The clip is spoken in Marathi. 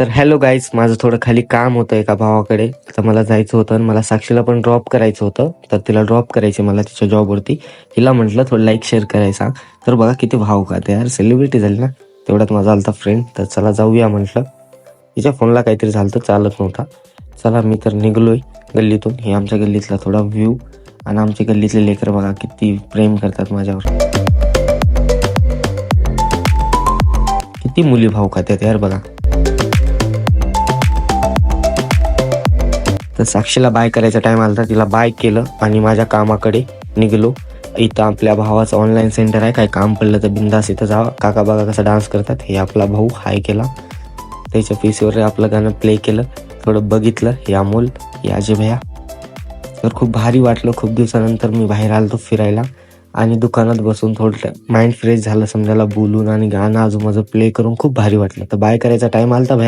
तर हॅलो गाईज माझं थोडं खाली काम होतं एका भावाकडे. तर मला जायचं होतं आणि मला साक्षीला पण ड्रॉप करायचं होतं. तर तिला ड्रॉप करायचे मला तिच्या जॉबवरती तिला म्हटलं थोडं लाईक शेअर करायचा. तर बघा किती भाव का ते यार सेलिब्रिटी झाली ना. तेवढ्यात माझा आलता फ्रेंड तर चला जाऊया म्हटलं. तिच्या फोनला काहीतरी झालं तर चालत नव्हता. चला मी तर निघलोय गल्लीतून. हे आमच्या गल्लीतला थोडा व्ह्यू आणि आमच्या गल्लीतले लेकर बघा किती प्रेम करतात माझ्यावर. किती मुली भाव खात्यात यार बघा. तर साक्षीला बाय करायचा टाइम आला तिला बाय केलं आणि माझ्या कामाकडे निघलो. इथं आपल्या भावाचं ऑनलाईन सेंटर आहे. काय काम पडलं तर बिंदास इथं जावा काका बघा कसा डान्स करतात? हे आपला भाऊ हाय केला. त्याच्या पीसीवर आपलं गाणं प्ले केलं. थोडं बघितलं. हे अमोल हे अजय भैया. तर खूप भारी वाटलं. खूप दिवसानंतर मी बाहेर आलो फिरायला. आणि दुकानात बसून थोडं माइंड फ्रेश झालं. समजायला बोलून आणि गाणं आजूबाजू प्ले करून खूप भारी वाटलं. तर बाय करायचा टाइम आला भैया